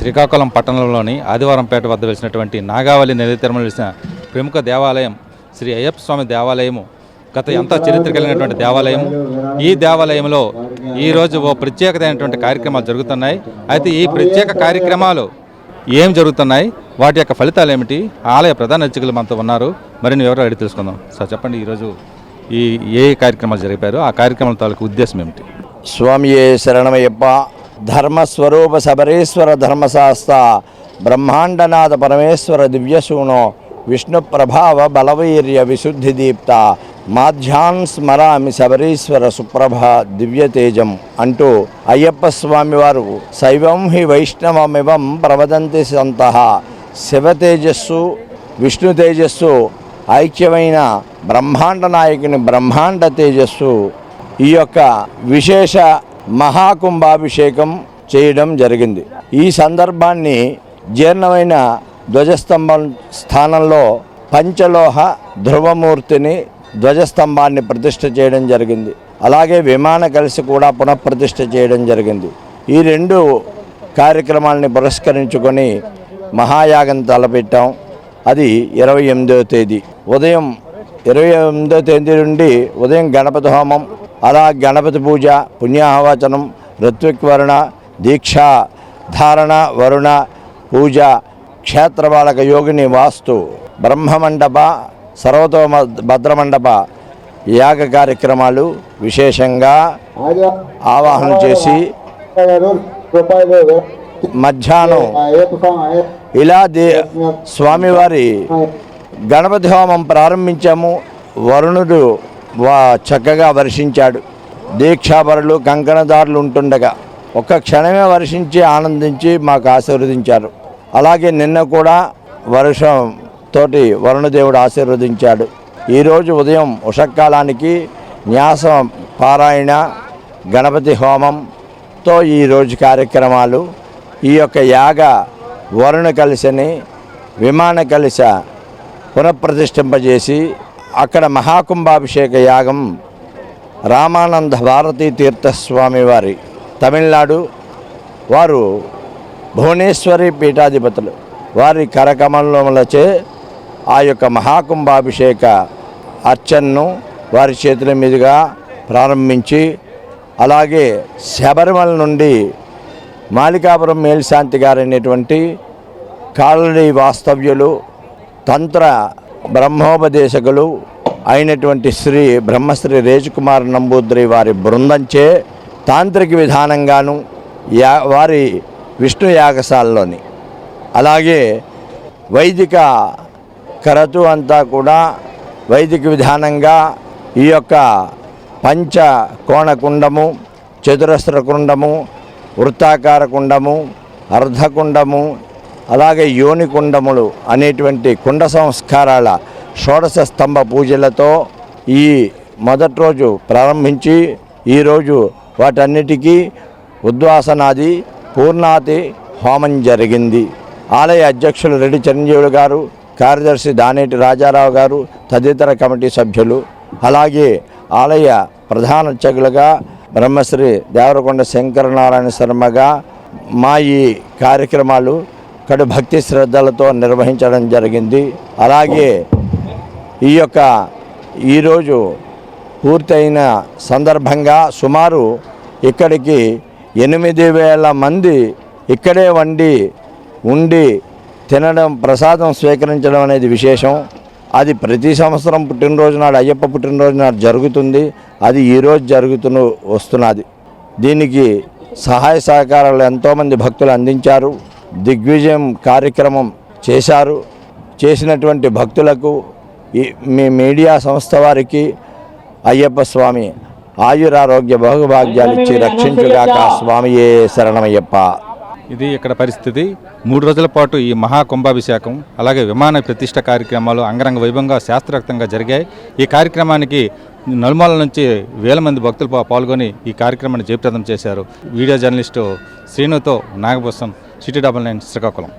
శ్రీకాకుళం పట్టణంలోని ఆదివారంపేట వద్ద వెలిసినటువంటి నాగావళి నది వెలిసిన ప్రముఖ దేవాలయం శ్రీ అయ్యప్ప స్వామి దేవాలయము గత ఎంత చరిత్ర కలిగినటువంటి దేవాలయం ఈ దేవాలయంలో ఈరోజు ఓ ప్రత్యేకమైనటువంటి కార్యక్రమాలు జరుగుతున్నాయి. అయితే ఈ ప్రత్యేక కార్యక్రమాలు ఏం జరుగుతున్నాయి? వాటి యొక్క ఫలితాలు ఏమిటి? ఆలయ ప్రధాన అర్చకులు మనతో ఉన్నారు. మరిన్ని వివరాలు అడిగి తెలుసుకుందాం. సార్ చెప్పండి ఈరోజు ఈ ఏ కార్యక్రమాలు జరిపారు? ఆ కార్యక్రమాల తాలూకు ఉద్దేశం ఏమిటి? స్వామి శరణమయ్యప్ప. ధర్మస్వరూప శబరేశ్వర ధర్మశాస్త్ర బ్రహ్మాండనాథ పరమేశ్వర దివ్యశూనో విష్ణు ప్రభావ బలవీర్య విశుద్ధి దీప్త మాధ్యాన్ స్మరామి శబరీశ్వర సుప్రభ దివ్యతేజం అంటూ అయ్యప్ప స్వామి వారు శైవం హి వైష్ణవమివం ప్రవదంతి సంత శివతేజస్సు విష్ణు తేజస్సు ఐక్యమైన బ్రహ్మాండ నాయకుని బ్రహ్మాండ తేజస్సు ఈ యొక్క విశేష మహాకుంభాభిషేకం చేయడం జరిగింది. ఈ సందర్భాన్ని జీర్ణమైన ధ్వజస్తంభం స్థానంలో పంచలోహ ధ్రువమూర్తిని ధ్వజస్తంభాన్ని ప్రతిష్ఠ చేయడం జరిగింది. అలాగే విమాన కలిసి కూడా పునఃప్రతిష్ఠ చేయడం జరిగింది. ఈ రెండు కార్యక్రమాలని పురస్కరించుకొని మహాయాగం తలపెట్టాం. అది ఇరవై ఎనిమిదవ తేదీ. ఉదయం ఇరవై ఎనిమిదో తేదీ నుండి ఉదయం గణపతి హోమం అలా గణపతి పూజ పుణ్యాహవచనం ఋత్విక్వరుణ దీక్ష ధారణ వరుణ పూజ క్షేత్రపాలక యోగిని వాస్తు బ్రహ్మమండప సర్వతోమ భద్రమండప యాగ కార్యక్రమాలు విశేషంగా ఆవాహన చేసి మధ్యాహ్నం ఇలా దే స్వామివారి గణపతి హోమం ప్రారంభించాము. వరుణుడు చక్కగా వర్షించాడు. దీక్షాపరులు కంకణదారులు ఉంటుండగా ఒక్క క్షణమే వర్షించి ఆనందించి మాకు ఆశీర్వదించారు. అలాగే నిన్న కూడా వర్షం తోటి వరుణదేవుడు ఆశీర్వదించాడు. ఈరోజు ఉదయం ఉషకాలానికి న్యాసం పారాయణ గణపతి హోమంతో ఈరోజు కార్యక్రమాలు. ఈ యొక్క యాగ వరుణ కలిసని విమాన కలిస పునఃప్రతిష్ఠింపజేసి అక్కడ మహాకుంభాభిషేక యాగం రామానంద భారతీ తీర్థస్వామి వారి తమిళనాడు వారు భువనేశ్వరి పీఠాధిపతులు. వారి కరకమలములచే ఆ యొక్క మహాకుంభాభిషేక అర్చనను వారి చేతుల మీదుగా ప్రారంభించి అలాగే శబరిమల నుండి మాలికాపురం మేల్శాంతి గారు అనేటువంటి కాలనీ వాస్తవ్యులు తంత్ర బ్రహ్మోపదేశకులు అయినటువంటి శ్రీ బ్రహ్మశ్రీ రేజుకుమార్ నంబూద్రి వారి బృందంచే తాంత్రిక విధానంగాను యా వారి విష్ణు యాగశాలలోని అలాగే వైదిక కరతు అంతా కూడా వైదిక విధానంగా ఈ యొక్క పంచ కోణకుండము చతురస్ర కుండము వృత్తాకార కుండము అర్ధకుండము అలాగే యోని కుండములు అనేటువంటి కుండ సంస్కారాల షోడశ స్తంభ పూజలతో ఈ మొదటి రోజు ప్రారంభించి ఈరోజు వాటన్నిటికీ ఉద్వాసనాది పూర్ణాతి హోమం జరిగింది. ఆలయ అధ్యక్షులు రెడ్డి చిరంజీవులు గారు కార్యదర్శి దానేటి రాజారావు గారు తదితర కమిటీ సభ్యులు అలాగే ఆలయ ప్రధాన అర్చకులుగా బ్రహ్మశ్రీ దేవరకొండ శంకరనారాయణ శర్మగా మా ఈ కార్యక్రమాలు కడు భక్తి శ్రద్ధలతో నిర్వహించడం జరిగింది. అలాగే ఈ యొక్క ఈరోజు పూర్తయిన సందర్భంగా సుమారు ఇక్కడికి ఎనిమిది వేల మంది ఇక్కడే వండి ఉండి తినడం ప్రసాదం స్వీకరించడం అనేది విశేషం. అది ప్రతి సంవత్సరం పుట్టినరోజు నాడు అయ్యప్ప పుట్టినరోజు నాడు జరుగుతుంది. అది ఈరోజు జరుగుతూ వస్తున్నది. దీనికి సహాయ సహకారాలు ఎంతోమంది భక్తులు అందించారు. దిగ్విజయం కార్యక్రమం చేశారు. చేసినటువంటి భక్తులకు ఈ మీ మీడియా సంస్థ వారికి అయ్యప్ప స్వామి ఆయురారోగ్య భోగభాగ్యాలు ఇచ్చి రక్షించుగాక స్వామియే శరణమయ్యప్ప. ఇది ఇక్కడ పరిస్థితి. మూడు రోజుల పాటు ఈ మహా కుంభాభిషేకం అలాగే విమాన ప్రతిష్ట కార్యక్రమాలు అంగరంగ వైభవంగా శాస్త్రోక్తంగా జరిగాయి. ఈ కార్యక్రమానికి నలుమూల నుంచి వేల మంది భక్తులు పాల్గొని ఈ కార్యక్రమాన్ని జయప్రదం చేశారు. Video journalist శ్రీనుతో Nagabhushan city double nine Srikakulam.